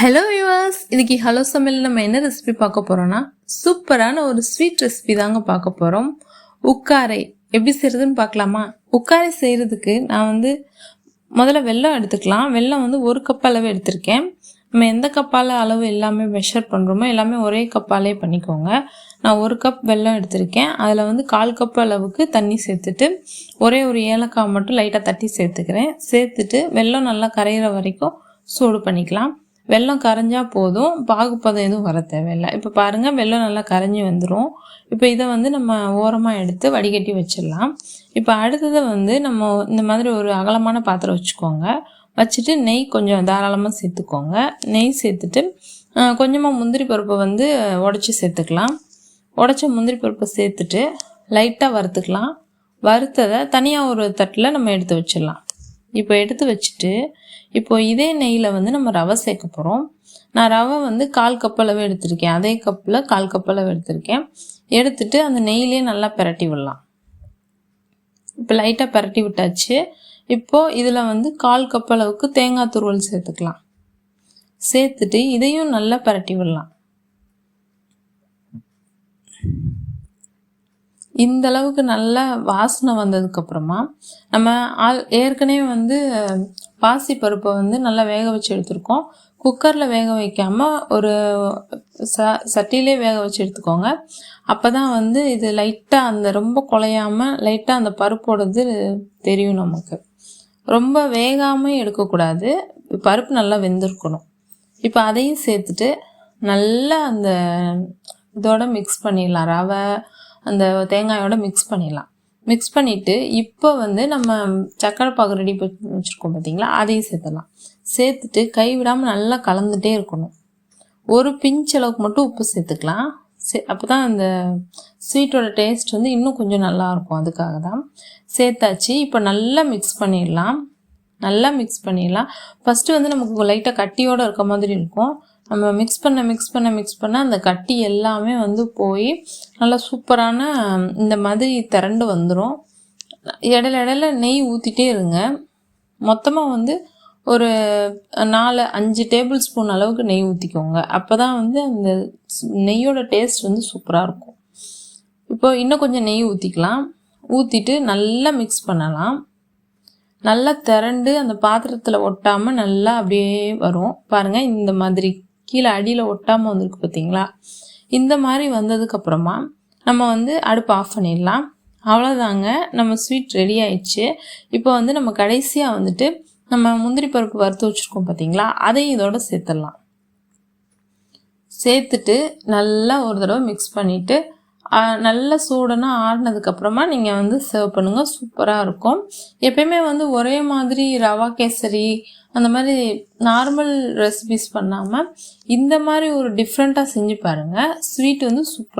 Hello viewers இன்னைக்கு hello சமையல் நம்ம என்ன ரெசிபி பார்க்க போகிறோன்னா சூப்பரான ஒரு ஸ்வீட் ரெசிபி தாங்க பார்க்க போகிறோம் உக்காரை எப்படி செய்கிறதுன்னு பார்க்கலாமா? உக்காரை செய்கிறதுக்கு நான் வந்து முதல்ல வெல்லம் எடுத்துக்கலாம். வெல்லம் வந்து ஒரு கப் அளவு எடுத்திருக்கேன். நம்ம எந்த கப்பால் அளவு எல்லாமே மெஷர் பண்ணுறோமோ எல்லாமே ஒரே கப்பாலே பண்ணிக்கோங்க. நான் ஒரு கப் வெல்லம் எடுத்திருக்கேன். அதில் வந்து கால் கப் அளவுக்கு தண்ணி சேர்த்துட்டு ஒரே ஒரு ஏலக்காய் மட்டும் லைட்டாக தட்டி சேர்த்துக்கிறேன். சேர்த்துட்டு வெல்லம் நல்லா கரையிற வரைக்கும் சூடு பண்ணிக்கலாம். வெல்லம் கரைஞ்சா போதும். பாகுப்பதம் எதுவும் வர தேவையில்லை. இப்போ பாருங்கள் வெள்ளம் நல்லா கரைஞ்சி வந்துடும் இப்போ இதை வந்து நம்ம ஓரமாக எடுத்து வடிகட்டி வச்சிடலாம். இப்போ அடுத்ததை வந்து நம்ம இந்த மாதிரி ஒரு அகலமான பாத்திரம் வச்சுக்கோங்க. வச்சுட்டு நெய் கொஞ்சம் தாராளமாக சேர்த்துக்கோங்க. நெய் சேர்த்துட்டு கொஞ்சமாக முந்திரி பருப்பை வந்து உடச்சி சேர்த்துக்கலாம். உடச்ச முந்திரி பருப்பை சேர்த்துட்டு லைட்டாக வறுத்துக்கலாம். வறுத்ததை தனியாக ஒரு தட்டில் நம்ம எடுத்து வச்சிடலாம். இப்போ எடுத்து வச்சுட்டு இப்போ இதே நெய்யில் வந்து நம்ம ரவை சேர்க்க போகிறோம் நான் ரவை வந்து கால் கப்பளவு எடுத்திருக்கேன். அதே கப்பில் கால் கப்பளவு எடுத்திருக்கேன். எடுத்துட்டு அந்த நெய்லேயே நல்லா பிரட்டி விடலாம். இப்போ லைட்டாக பிரட்டி விட்டாச்சு. இப்போது இதில் வந்து கால் கப்பளவுக்கு தேங்காய் துருவல் சேர்த்துக்கலாம். சேர்த்துட்டு இதையும் நல்லா பரட்டி விடலாம். இந்த அளவுக்கு நல்ல வாசனை வந்ததுக்கப்புறமா நம்ம ஆல் ஏற்கனவே வந்து பாசி பருப்பை வந்து நல்லா வேக வச்சு எடுத்துருக்கோம். குக்கரில் வேக வைக்காமல் ஒரு ச சட்டியிலே வேக வச்சு எடுத்துக்கோங்க. அப்போ தான் வந்து இது லைட்டாக அந்த ரொம்ப குலையாமல் லைட்டாக அந்த பருப்போடது தெரியும் நமக்கு. ரொம்ப வேகாமல் எடுக்கக்கூடாது. பருப்பு நல்லா வெந்திருக்கணும். இப்போ அதையும் சேர்த்துட்டு நல்லா அந்த இதோட மிக்ஸ் பண்ணிடலாம். ரவை அந்த தேங்காயோட மிக்ஸ் பண்ணிடலாம். மிக்ஸ் பண்ணிவிட்டு இப்போ வந்து நம்ம சக்கரை பாகு ரெடி பண்ணி வச்சுருக்கோம் பார்த்தீங்களா அதையும் சேர்த்துடலாம். சேர்த்துட்டு கைவிடாமல் நல்லா கலந்துகிட்டே இருக்கணும். ஒரு பிஞ்ச் அளவுக்கு மட்டும் உப்பு சேர்த்துக்கலாம். சே அப்போ தான் அந்த ஸ்வீட்டோட டேஸ்ட் வந்து இன்னும் கொஞ்சம் நல்லாயிருக்கும் அதுக்காக தான் சேர்த்தாச்சு. இப்போ நல்லா மிக்ஸ் பண்ணிடலாம். நல்லா மிக்ஸ் பண்ணிடலாம். ஃபஸ்ட்டு வந்து நமக்கு லைட்டாக கட்டியோடு இருக்க மாதிரி இருக்கும். நம்ம மிக்ஸ் பண்ண மிக்ஸ் பண்ண மிக்ஸ் பண்ண அந்த கட்டி எல்லாமே வந்து போய் நல்லா சூப்பரான இந்த மாதிரி திரண்டு வந்துடும் இடையில இடையில நெய் ஊற்றிட்டே இருங்க. மொத்தமாக வந்து ஒரு நாலு அஞ்சு டேபிள் ஸ்பூன் அளவுக்கு நெய் ஊற்றிக்கோங்க அப்போ தான் வந்து அந்த நெய்யோட டேஸ்ட் வந்து சூப்பராக இருக்கும். இப்போ இன்னும் கொஞ்சம் நெய் ஊற்றிக்கலாம் ஊற்றிட்டு நல்லா மிக்ஸ் பண்ணலாம். நல்லா திரண்டு அந்த பாத்திரத்தில் ஒட்டாமல் நல்லா அப்படியே வரும். பாருங்கள் இந்த மாதிரி கீழே அடியில் ஒட்டாமல் வந்திருக்கு பார்த்தீங்களா இந்த மாதிரி வந்ததுக்கப்புறமா நம்ம வந்து அடுப்பு ஆஃப் பண்ணிடலாம். அவ்வளோதாங்க நம்ம ஸ்வீட் ரெடி ஆயிடுச்சு. இப்போ வந்து நம்ம கடைசியாக வந்துட்டு நம்ம முந்திரி பருப்பு வறுத்து வச்சுருக்கோம் பார்த்தீங்களா அதையும் இதோட சேர்த்துடலாம். சேர்த்துட்டு நல்லா ஒரு தடவை மிக்ஸ் பண்ணிவிட்டு நல்ல சூடனா ஆடினதுக்கப்புறமா நீங்கள் வந்து சர்வ் பண்ணுங்கள் சூப்பராக இருக்கும். எப்பயுமே வந்து ஒரே மாதிரி ரவா கேசரி அந்த மாதிரி நார்மல் ரெசிபிஸ் பண்ணாமல் இந்த மாதிரி ஒரு டிஃப்ரெண்ட்டாக செஞ்சு பாருங்கள் ஸ்வீட் வந்து சூப்பர்